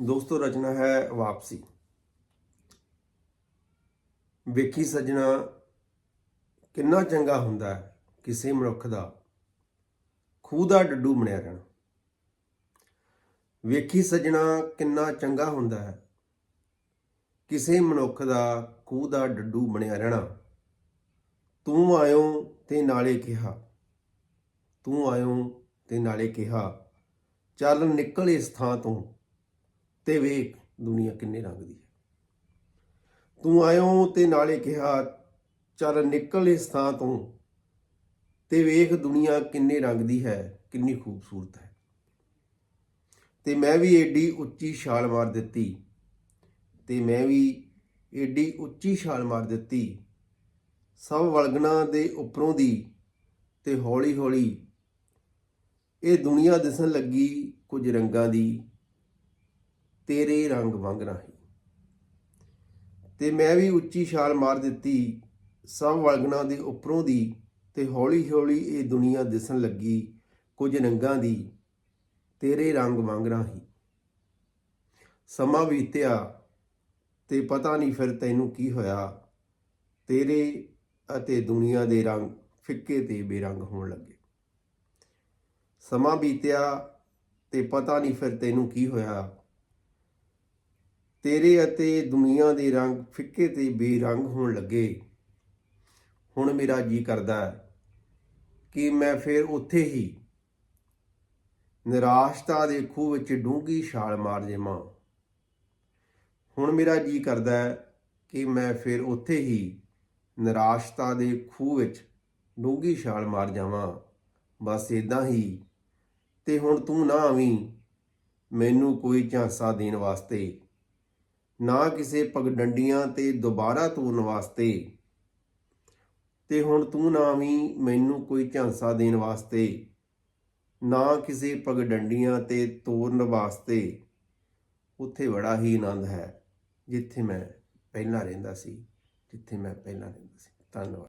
ਦੋਸਤੋ, ਰਚਨਾ ਹੈ ਵਾਪਸੀ। ਵੇਖੀ ਸਜਣਾ, ਕਿੰਨਾ ਚੰਗਾ ਹੁੰਦਾ ਹੈ ਕਿਸੇ ਮਨੁੱਖ ਦਾ, ਖੂਹ ਦਾ ਡੱਡੂ ਬਣਿਆ ਰਹਿਣਾ। ਵੇਖੀ ਸਜਣਾ, ਕਿੰਨਾ ਚੰਗਾ ਹੁੰਦਾ ਹੈ ਕਿਸੇ ਮਨੁੱਖ ਦਾ, ਖੂਹ ਦਾ ਡੱਡੂ ਬਣਿਆ ਰਹਿਣਾ। ਤੂੰ ਆਇਓ ਤੇ ਨਾਲੇ ਕਿਹਾ। ਤੂੰ ਆਇਓ ਤੇ ਨਾਲੇ ਕਿਹਾ। ਚੱਲ ਨਿਕਲ ਇਸ ਥਾਂ ਤੋਂ। ਤੇ ਵੇਖ ਦੁਨੀਆ ਕਿੰਨੇ ਰੰਗ ਦੀ ਹੈ। ਤੂੰ ਆਇਓ ਤੇ ਨਾਲੇ ਕਿਹਾ, ਚੱਲ ਨਿਕਲ ਇਸ ਥਾਂ ਤੋਂ ਤੇ ਵੇਖ ਦੁਨੀਆ ਕਿੰਨੇ ਰੰਗ ਦੀ ਹੈ, ਕਿੰਨੀ ਖੂਬਸੂਰਤ ਹੈ। ਤੇ ਮੈਂ ਵੀ ਏਡੀ ਉੱਚੀ ਛਾਲ ਮਾਰ ਦਿੱਤੀ, ਤੇ ਮੈਂ ਵੀ ਏਡੀ ਉੱਚੀ ਛਾਲ ਮਾਰ ਦਿੱਤੀ, ਸਭ ਵਲਗਣਾ ਦੇ ਉੱਪਰੋਂ ਦੀ ਤੇ ਹੌਲੀ ਹੌਲੀ ਇਹ ਦੁਨੀਆ ਦਿਸਣ ਲੱਗੀ ਕੁਝ ਰੰਗਾਂ ਦੀ। ਤੇਰੇ ਰੰਗ ਵਾਂਗ ਨਹੀਂ ਤੇ ਮੈਂ ਵੀ ਉੱਚੀ ਛਾਲ ਮਾਰ ਦਿੱਤੀ, ਸਭ ਵਲਗਣਾ ਦੇ ਉੱਪਰੋਂ ਦੀ ਤੇ ਹੌਲੀ ਹੌਲੀ ਇਹ ਦੁਨੀਆ ਦਿਸਣ ਲੱਗੀ ਕੁਝ ਰੰਗਾਂ ਦੀ, ਤੇਰੇ ਰੰਗ ਵਾਂਗ ਨਹੀਂ ਸਮਾਂ ਬੀਤਿਆ ਤੇ ਪਤਾ ਨਹੀਂ ਫਿਰ ਤੈਨੂੰ ਕੀ ਹੋਇਆ। ਤੇਰੇ ਅਤੇ ਦੁਨੀਆ ਦੇ ਰੰਗ ਫਿੱਕੇ ਤੇ ਬੇਰੰਗ ਹੋਣ ਲੱਗੇ। ਸਮਾਂ ਬੀਤਿਆ ਤੇ ਪਤਾ ਨਹੀਂ ਫਿਰ ਤੈਨੂੰ ਕੀ ਹੋਇਆ। ਤੇਰੇ ਅਤੇ ਦੁਨੀਆ ਦੇ ਰੰਗ ਫਿੱਕੇ ਤੇ ਬੇਰੰਗ ਹੋਣ ਲੱਗੇ। ਹੁਣ ਮੇਰਾ ਜੀ ਕਰਦਾ ਕਿ ਮੈਂ ਫਿਰ ਉੱਥੇ ਹੀ ਨਿਰਾਸ਼ਤਾ ਦੇ ਖੂਹ ਵਿੱਚ ਡੂੰਗੀ ਛਾਲ ਮਾਰ ਜਾਵਾਂ ਹੁਣ ਮੇਰਾ ਜੀ ਕਰਦਾ ਕਿ ਮੈਂ ਫਿਰ ਉੱਥੇ ਹੀ ਨਿਰਾਸ਼ਤਾ ਦੇ ਖੂਹ ਵਿੱਚ ਡੂੰਗੀ ਛਾਲ ਮਾਰ ਜਾਵਾਂ। ਬਸ ਇਦਾਂ ਹੀ। ਤੇ ਹੁਣ ਤੂੰ ਨਾ ਆਵੀਂ। ਮੈਨੂੰ ਕੋਈ ਝਾਂਸਾ ਦੇਣ ਵਾਸਤੇ ਨਾ ਕਿਸੇ ਪਗਡੰਡੀਆਂ ਤੇ ਦੁਬਾਰਾ ਤੋਰਨ ਵਾਸਤੇ ਤੇ ਹੁਣ ਤੂੰ ਨਾ ਵੀ ਮੈਨੂੰ ਕੋਈ ਝਾਂਸਾ ਦੇਣ ਵਾਸਤੇ, ਨਾ ਕਿਸੇ ਪਗਡੰਡੀਆਂ ਤੇ ਤੋਰਨ ਵਾਸਤੇ ਉੱਥੇ ਬੜਾ ਹੀ ਆਨੰਦ ਹੈ, ਜਿੱਥੇ ਮੈਂ ਪਹਿਲਾਂ ਰਹਿੰਦਾ ਸੀ, ਜਿੱਥੇ ਮੈਂ ਪਹਿਲਾਂ ਰਹਿੰਦਾ ਸੀ। ਧੰਨਵਾਦ।